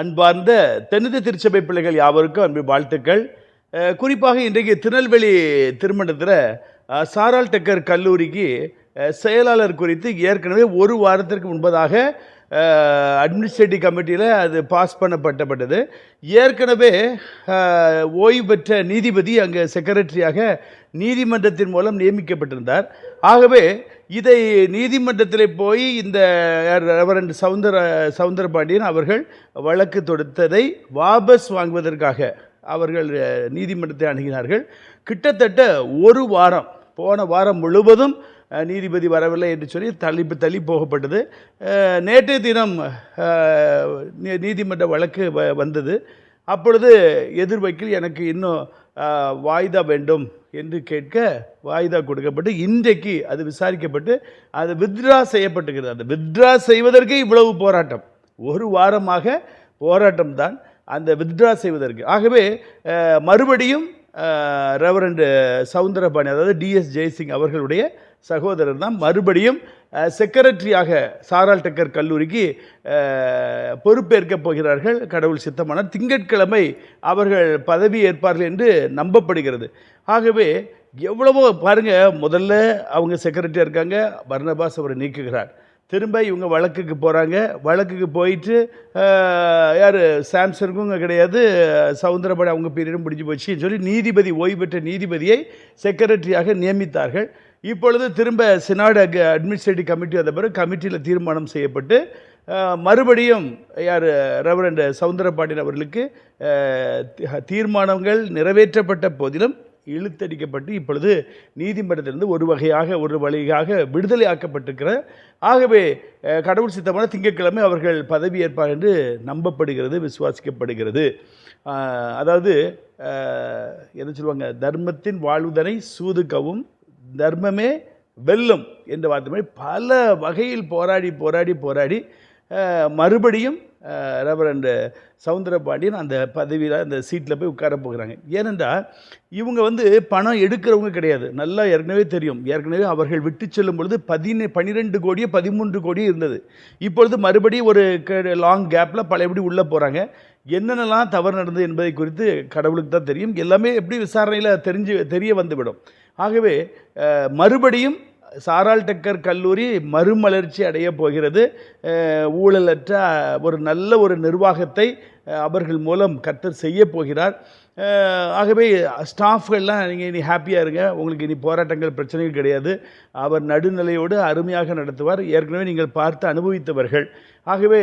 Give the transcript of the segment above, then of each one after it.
அன்பார்ந்த தென்னிந்திய திருச்சபை பிள்ளைகள் யாவருக்கும் அன்பு வாழ்த்துக்கள். குறிப்பாக இன்றைக்கு திருநெல்வேலி திருமணத்தில் சாரால் டெக்கர் கல்லூரிக்கு செயலாளர் குறித்து ஏற்கனவே ஒரு வாரத்திற்கு முன்பதாக அட்மினிஸ்ட்ரேட்டிவ் கமிட்டியில் அது பாஸ் பண்ணப்பட்டப்பட்டது. ஏற்கனவே ஓய்வு பெற்ற நீதிபதி அங்கே செக்ரட்டரியாக நீதிமன்றத்தின் மூலம் நியமிக்கப்பட்டிருந்தார். ஆகவே இதை நீதிமன்றத்தில் போய் இந்த ரெவரண்ட் சவுந்தர சவுந்தரபாண்டியன் அவர்கள் வழக்கு தொடுத்ததை வாபஸ் வாங்குவதற்காக அவர்கள் நீதிமன்றத்தை அணுகினார்கள். கிட்டத்தட்ட ஒரு வாரம் போன வாரம் முழுவதும் நீதிபதி வரவில்லை என்று சொல்லி தள்ளி தள்ளி போகப்பட்டது. நேற்று நேற்றைய தினம் நீ- நீதிமன்ற வழக்கு வ- வந்தது. அப்பொழுது எதிர்வைக்கில் எனக்கு இன்னும் வாய்தா வேண்டும் என்று கேட்க வாய்தா கொடுக்கப்பட்டு இன்றைக்கு அது விசாரிக்கப்பட்டு அது வித்ரா செய்யப்பட்டுகிறது அந்த வித்ரா செய்வதற்கு இவ்வளவு போராட்டம். ஒரு வாரமாக போராட்டம் தான் அந்த வித்ரா செய்வதற்கு. ஆகவே மறுபடியும் ரெவரண்டு சவுந்தரபாணி அதாவது டிஎஸ் ஜெயசிங் அவர்களுடைய சகோதரர் தான் மறுபடியும் செக்ரட்டரியாக சாரால் டக்கர் கல்லூரிக்கு பொறுப்பேற்கப் போகிறார்கள். கடவுள் சித்தமான திங்கட்கிழமை அவர்கள் பதவி ஏற்பார்கள் என்று நம்பப்படுகிறது. ஆகவே எவ்வளவோ பாருங்கள் முதல்ல அவங்க செக்ரட்டரியாக இருக்காங்க. பர்ணபாஸ் அவரை நீக்குகிறார். திரும்ப இவங்க வழக்குக்கு போகிறாங்க வழக்குக்கு போயிட்டு யார்? சாம்சங்கும் கிடையாது. சவுந்தரபாடி அவங்க பீரியடும் முடிஞ்சு போச்சுன்னு சொல்லி நீதிபதி ஓய்வு பெற்ற நீதிபதியை செக்ரட்டரியாக நியமித்தார்கள். இப்பொழுது திரும்ப சினாடு அட்மினிஸ்ட்ரேட்டிவ் கமிட்டி வந்த பிறகு கமிட்டியில் தீர்மானம் செய்யப்பட்டு மறுபடியும் யார் ரெவரண்ட் சவுந்தரபாண்டியன் அவர்களுக்கு தி- தீர்மானங்கள் நிறைவேற்றப்பட்ட போதிலும் இழுத்தடிக்கப்பட்டு இப்பொழுது நீதிமன்றத்திலிருந்து ஒரு வகையாக ஒரு வழியாக விடுதலை ஆக்கப்பட்டிருக்கிற ஆகவே கடவுள் சித்தமான திங்கட்கிழமை அவர்கள் பதவியேற்பார் என்று நம்பப்படுகிறது விசுவாசிக்கப்படுகிறது. அதாவது என்ன சொல்லுவாங்க தர்மத்தின் வாழ்வுதனை சூதுக்கவும் தர்மமே வெல்லும் என்ற வார்த்தை மாதிரி பல வகையில் போராடி போராடி போராடி மறுபடியும் ரெவரண்டு சவுந்தரபாண்டியன் அந்த பதவியில் அந்த சீட்டில் போய் உட்கார போகிறாங்க. ஏனென்றால் இவங்க வந்து பணம் எடுக்கிறவங்க கிடையாது. நல்லா ஏற்கனவே தெரியும். ஏற்கனவே அவர்கள் விட்டு செல்லும் பொழுது பதினே பன்னிரெண்டு கோடியோ பதிமூன்று கோடியோ இருந்தது. இப்பொழுது மறுபடியும் ஒரு லாங் கேப்பில் பழையபடி உள்ளே போகிறாங்க என்னென்னலாம் தவறு நடந்தது என்பதை குறித்து கடவுளுக்கு தான் தெரியும். எல்லாமே எப்படி விசாரணையில் தெரிஞ்சு தெரிய வந்துவிடும். ஆகவே மறுபடியும் சாரால் டக்கர் கல்லூரி மறுமலர்ச்சி அடைய போகிறது. ஊழலற்ற ஒரு நல்ல ஒரு நிர்வாகத்தை அவர்கள் மூலம் கர்த்தர் செய்ய போகிறார். ஆகவே ஸ்டாஃப்கள்லாம் நீங்கள் இனி ஹாப்பியாக இருங்க. உங்களுக்கு இனி போராட்டங்கள் பிரச்சனைகள் கிடையாது. அவர் நடுநிலையோடு அருமையாக நடத்துவார். ஏற்கனவே நீங்கள் பார்த்து அனுபவித்தவர்கள். ஆகவே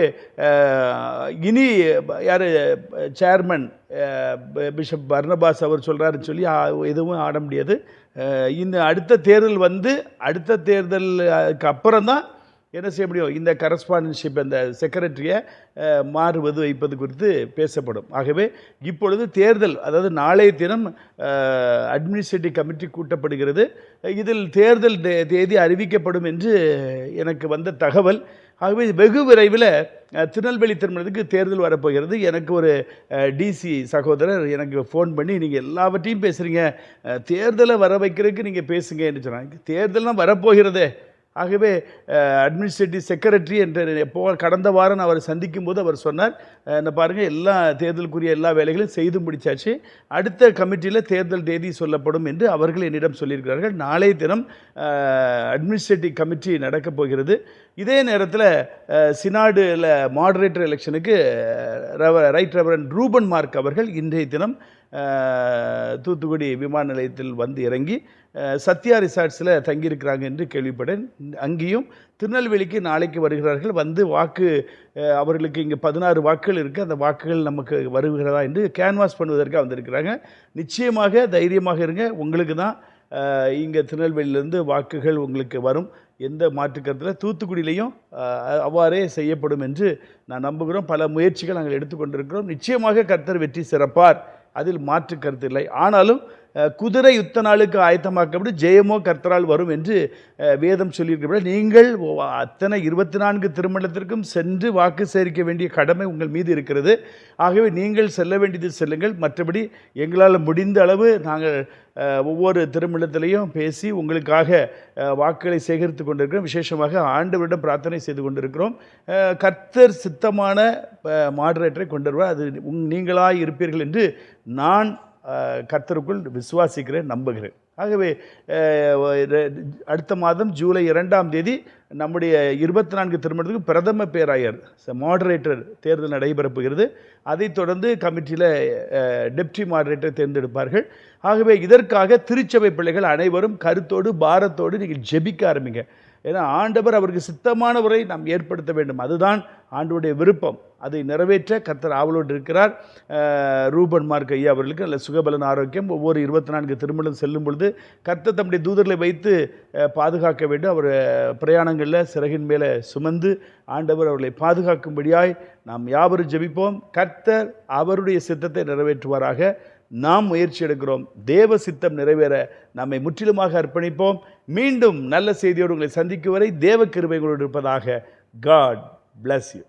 இனி யார் சேர்மன் பிஷப் பர்னபாஸ் அவர் சொல்கிறாருன்னு சொல்லி எதுவும் ஆட முடியாது. இந்த அடுத்த தேர்தல் வந்து அடுத்த தேர்தலுக்கு அப்புறம் தான் என்ன செய்ய முடியும்? இந்த கரஸ்பாண்டன்ஷிப் அந்த செக்ரட்டரியை மாறுவது வைப்பது குறித்து பேசப்படும். ஆகவே இப்பொழுது தேர்தல் அதாவது நாளைய தினம் அட்மினிஸ்ட்ரேட்டிவ் கமிட்டி கூட்டப்படுகிறது. இதில் தேர்தல் தே- தேதி அறிவிக்கப்படும் என்று எனக்கு வந்த தகவல். ஆகவே வெகு விரைவில் திருநெல்வேலி திருமணத்துக்கு தேர்தல் வரப்போகிறது. எனக்கு ஒரு டிசி சகோதரர் எனக்கு ஃபோன் பண்ணி நீங்கள் எல்லாவற்றையும் பேசுகிறீங்க தேர்தலை வர வைக்கிறதுக்கு நீங்கள் பேசுங்க என்று சொன்னாங்க தேர்தல்லாம் வரப்போகிறதே. ஆகவே அட்மினிஸ்ட்ரேட்டிவ் செக்ரட்டரி என்ற எப்போ கடந்த வாரம் நான் அவரை சந்திக்கும் போது அவர் சொன்னார் என்ன இந்த பாருங்கள் எல்லா தேர்தலுக்குரிய எல்லா வேலைகளையும் செய்து முடிச்சாச்சு அடுத்த கமிட்டியில் தேர்தல் தேதி சொல்லப்படும் என்று அவர்கள் என்னிடம் சொல்லியிருக்கிறார்கள். நாளைய தினம் அட்மினிஸ்ட்ரேட்டிவ் கமிட்டி நடக்கப் போகிறது. இதே நேரத்தில் சினாடில் மாடரேட்டர் எலெக்ஷனுக்கு rev right reverend Reuben Mark அவர்கள் இன்றைய தினம் தூத்துக்குடி விமான நிலையத்தில் வந்து இறங்கி சத்யா ரிசார்ட்ஸில் தங்கியிருக்கிறாங்க என்று கேள்விப்பட்டேன். அங்கேயும் திருநெல்வேலிக்கு நாளைக்கு வருகிறார்கள். வந்து வாக்கு அவர்களுக்கு இங்கே பதினாறு வாக்குகள் இருக்குது அந்த வாக்குகள் நமக்கு வருகிறதா என்று கேன்வாஸ் பண்ணுவதற்காக வந்திருக்கிறாங்க. நிச்சயமாக தைரியமாக இருங்க. உங்களுக்கு தான் இங்கே திருநெல்வேலியிலேருந்து வாக்குகள் உங்களுக்கு வரும். எந்த மாற்று கருத்தில் தூத்துக்குடியிலையும் அவ்வாறே செய்யப்படும் என்று நான் நம்புகிறோம். பல முயற்சிகள் நாங்கள் எடுத்துக்கொண்டிருக்கிறோம். நிச்சயமாக கர்த்தர் வெற்றி சிறப்பார். அதில் மாற்று கருத்து இல்லை. ஆனாலும் குதிரை யுத்த நாளுக்கு ஆயத்தமாக்கப்பட்டு ஜெயமோ கர்த்தரால் வரும் என்று வேதம் சொல்லியிருக்கிறபடி நீங்கள் அத்தனை இருபத்தி நான்கு திருமணத்திற்கும் சென்று வாக்கு சேரிக்க வேண்டிய கடமை உங்கள் மீது இருக்கிறது. ஆகவே நீங்கள் செல்ல வேண்டியது செல்லுங்கள். மற்றபடி எங்களால் முடிந்த அளவு நாங்கள் ஒவ்வொரு திருமணத்திலையும் பேசி உங்களுக்காக வாக்குகளை சேகரித்து கொண்டிருக்கிறோம். விசேஷமாக ஆண்டவரிடம் பிரார்த்தனை செய்து கொண்டிருக்கிறோம். கர்த்தர் சித்தமான மாடரேட்டரை கொண்டு வருவார். அது உங் இருப்பீர்கள் என்று நான் கர்த்தருக்குள் விசுவாசிக்கிறேன் நம்புகிறேன். ஆகவே அடுத்த மாதம் ஜூலை இரண்டாம் தேதி நம்முடைய இருபத்தி நான்கு திருமணத்துக்கு பிரதம பேராயர் மாடரேட்டர் தேர்தல் நடைபெறப்புகிறது. அதைத் தொடர்ந்து கமிட்டியில் டெப்டி மாடரேட்டர் தேர்ந்தெடுப்பார்கள். ஆகவே இதற்காக திருச்சபை பிள்ளைகள் அனைவரும் கருத்தோடு பாரத்தோடு நீங்கள் ஜெபிக்க ஆரம்பிங்க. ஏன்னா ஆண்டவர் அவருக்கு சித்தமானவரை நாம் ஏற்படுத்த வேண்டும். அதுதான் ஆண்டவருடைய விருப்பம். அதை நிறைவேற்ற கர்த்தர் ஆவலோடு இருக்கிறார். ரூபன் மார்க் ஐயா அவர்களுக்கு நல்ல சுகபலன் ஆரோக்கியம். ஒவ்வொரு இருபத்தி நான்கு திருமணம் செல்லும் பொழுது கர்த்தர் தம்முடைய தூதர்களை வைத்து பாதுகாக்க வேண்டும். அவர் பிரயாணங்களில் சிறகின் மேலே சுமந்து ஆண்டவர் அவர்களை பாதுகாக்கும்படியாய் நாம் யாவரும் ஜெபிப்போம். கர்த்தர் அவருடைய சித்தத்தை நிறைவேற்றுவாராக. நாம் முயற்சி எடுக்கிறோம். தேவ சித்தம் நிறைவேற நம்மை முற்றிலுமாக அர்ப்பணிப்போம். மீண்டும் நல்ல செய்தியோடு உங்களை சந்திக்கும் வரை தேவ கிருபைகளோடு இருப்பதாக காட் பிளஸ் யூ